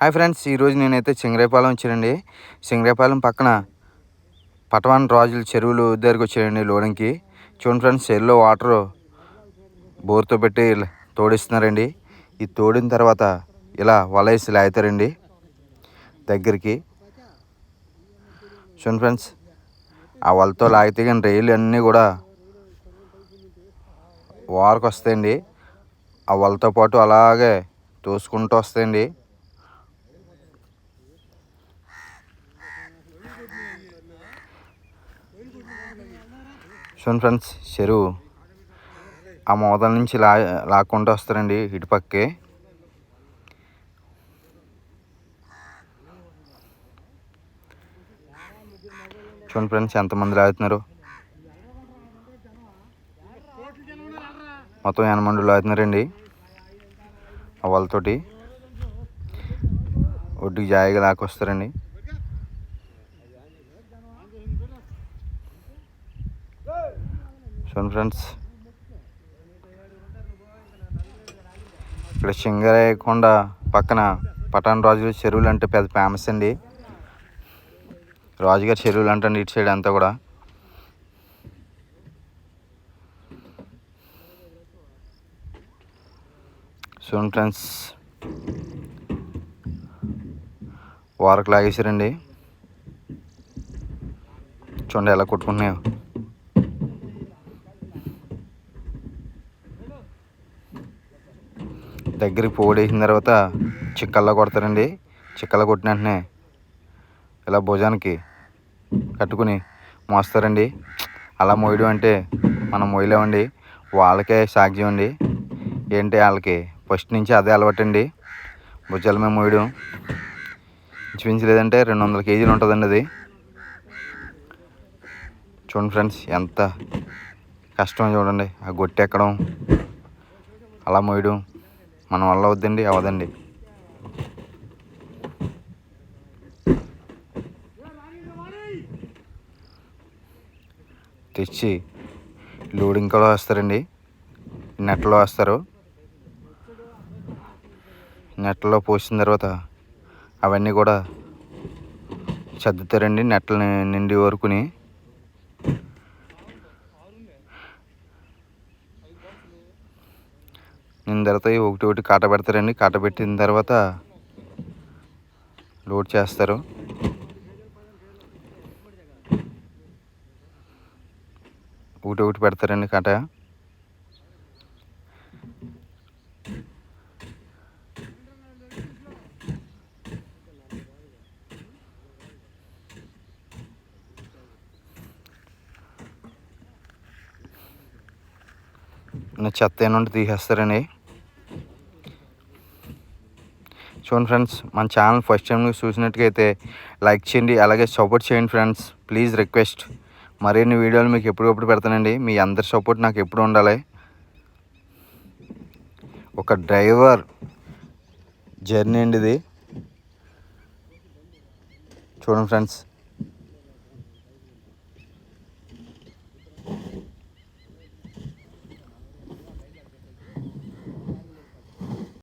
Hi friends ఈరోజు నేనైతే సింగరేపాలెం వచ్చానండి. సింగరేపాలెం పక్కన పటవాన్ రాజుల చెరువులు దగ్గరికి వచ్చానండి లోడింగ్కి చూడండి ఫ్రెండ్స్ చెరువులో వాటర్ బోర్తో పెట్టి తోడిస్తున్నారండి. ఈ తోడిన తర్వాత ఇలా వలయసి లాగుతారండి దగ్గరికి. చూడండి ఫ్రెండ్స్ ఆ వలతో లాగితే కానీ రైలు అన్నీ కూడా వారకు వస్తాయండి ఆ వలతో పాటు అలాగే తోసుకుంటూ వస్తాయండి. చూడండి ఫ్రెండ్స్ చెరువు. ఆ మోదల నుంచి లా లాక్కుంటూ వస్తారండి ఇటుపక్కే చూడండి ఫ్రెండ్స్ ఎంతమంది లాగుతున్నారు? మొత్తం ఎనమండు లాగుతున్నారండి ఆ వాళ్ళతోటి. ఒడ్డుకి జాయిగా లాక్కొస్తారండి. చూడండి ఫ్రెండ్స్. ఇక్కడ సింగరాయ కొండ పక్కన పటాన్ రాజుగారి చెరువులు అంటే పెద్ద ఫేమస్ అండి. రాజుగారి చెరువులు అంటే ఇటు సైడ్ అంతా కూడా. చూడండి ఫ్రెండ్స్. వారకు లాగేశారండి. చూడండి ఎలా కొట్టుకుంటున్నాయో. దగ్గరికి పోగొడేసిన తర్వాత చిక్కల్లో కొడతారండి. చిక్కల్లో కొట్టిన వెంటనే ఇలా భుజానికి కట్టుకుని మోస్తారండి. అలా మోయడం అంటే మనం మోయలేమండి. వాళ్ళకే సాధ్యం అండి. ఏంటి వాళ్ళకి ఫస్ట్ నుంచి అదే అలవాటండి. భుజాల మేము మోయడం ఇంచుమించు లేదంటే రెండు వందల కేజీలు ఉంటుందండి అది. చూడండి ఫ్రెండ్స్ ఎంత కష్టమో చూడండి. ఆ గొట్టెక్కడం అలా మోయడం. మన వల్ల వద్దండి అవదండి. తెచ్చి లోడింగ్ కూడా వేస్తారండి. నెట్లో వేస్తారు. నెట్లో పోసిన తర్వాత అవన్నీ కూడా సర్దుతారండి నెట్లని నిండి వరకుని. నిన్న తర్వాత ఒకటి ఒకటి కాట పెడతారండి. కాట పెట్టిన తర్వాత లోడ్ చేస్తారు. ఒకటి ఒకటి పెడతారండి కాట. చెత్త ఏమంటే తీసేస్తారండి. చూడండి ఫ్రెండ్స్ మన ఛానల్ ఫస్ట్ టైం చూసినట్టుగైతే లైక్ చేయండి అలాగే సపోర్ట్ చేయండి ఫ్రెండ్స్. ప్లీజ్ రిక్వెస్ట్ మరిన్ని వీడియోలు మీకు ఎప్పటికప్పుడు పెడతానండి. మీ అందరి సపోర్ట్ నాకు ఎప్పుడు ఉండాలి? ఒక డ్రైవర్ జర్నీ అండి ఇది. చూడండి ఫ్రెండ్స్